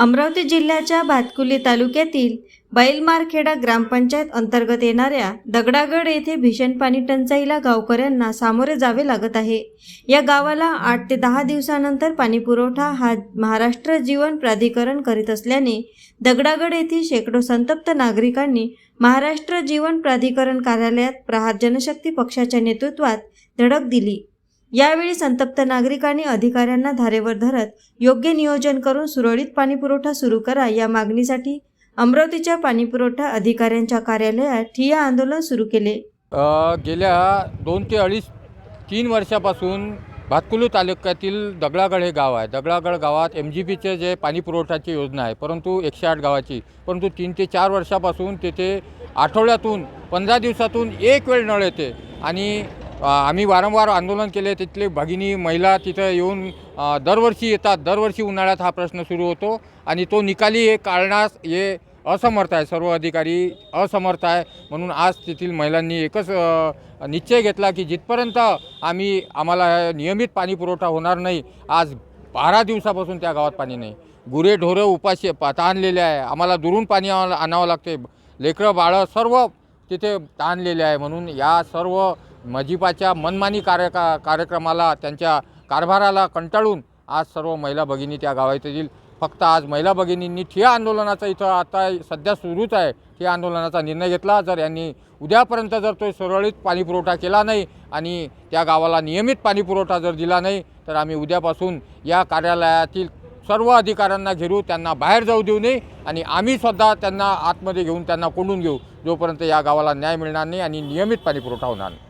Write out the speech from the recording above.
अमरावती जिल्ह्याच्या भातकुली तालुक्यातील बैलमारखेडा ग्रामपंचायत अंतर्गत येणाऱ्या दगडागड येथे भीषण पाणी टंचाईला गावकऱ्यांना सामोरे जावे लागत आहे. या गावाला आठ ते दहा दिवसानंतर पाणीपुरवठा हा महाराष्ट्र जीवन प्राधिकरण करीत असल्याने दगडागड येथील शेकडो संतप्त नागरिकांनी महाराष्ट्र जीवन प्राधिकरण कार्यालयात प्रहार जनशक्ती पक्षाच्या नेतृत्वात धडक दिली. यावेळी संतप्त नागरिकांनी अधिकाऱ्यांना धारेवर धरत योग्य नियोजन करून सुरळीत पाणीपुरवठा सुरू करा या मागणीसाठी अमरावतीच्या पाणीपुरवठा अधिकाऱ्यांच्या कार्यालयात ठिया आंदोलन सुरू केले. गेल्या दोन ते अडीच तीन वर्षापासून भातकुलू तालुक्यातील दगडागड हे गाव आहे. दगडागड गावात एम जी पीचे जे पाणी पुरवठ्याची योजना आहे परंतु एकशे आठ गावाची परंतु तीन ते चार वर्षापासून तेथे आठवड्यातून पंधरा दिवसातून एक वेळ नळ येते आणि आम्ही वारंवार आंदोलन केले. तिथले भगिनी महिला तिथं येऊन दरवर्षी येतात. दरवर्षी उन्हाळ्यात हा प्रश्न सुरू होतो आणि तो निकाली हे काढण्यास हे असमर्थ आहे. सर्व अधिकारी असमर्थ आहे. म्हणून आज तेथील महिलांनी एकच निश्चय घेतला की जिथपर्यंत आम्ही आम्हाला नियमित पाणी पुरवठा होणार नाही आज बारा दिवसापासून त्या गावात पाणी नाही. गुरे ढोरं उपाशी पा ताणलेले आहे. आम्हाला दुरून पाणी आणावं लागते. लेकरं बाळं सर्व तिथे ताणलेले आहे. म्हणून या सर्व मजिपाच्या मनमानी कार्य का कार्यक्रमाला त्यांच्या कारभाराला कंटाळून आज सर्व महिला भगिनी त्या गावातील फक्त आज महिला भगिनींनी ठिया आंदोलनाचा इथं आता सध्या सुरूच आहे. ठिया आंदोलनाचा निर्णय घेतला. जर यांनी उद्यापर्यंत जर तो सुरळीत पाणीपुरवठा केला नाही आणि त्या गावाला नियमित पाणीपुरवठा जर दिला नाही तर आम्ही उद्यापासून या कार्यालयातील सर्व अधिकाऱ्यांना घेरू त्यांना बाहेर जाऊ देऊ नये आणि आम्ही सुद्धा त्यांना आतमध्ये घेऊन त्यांना कोंडून घेऊ. जोपर्यंत या गावाला न्याय मिळणार नाही आणि नियमित पाणीपुरवठा होणार नाही.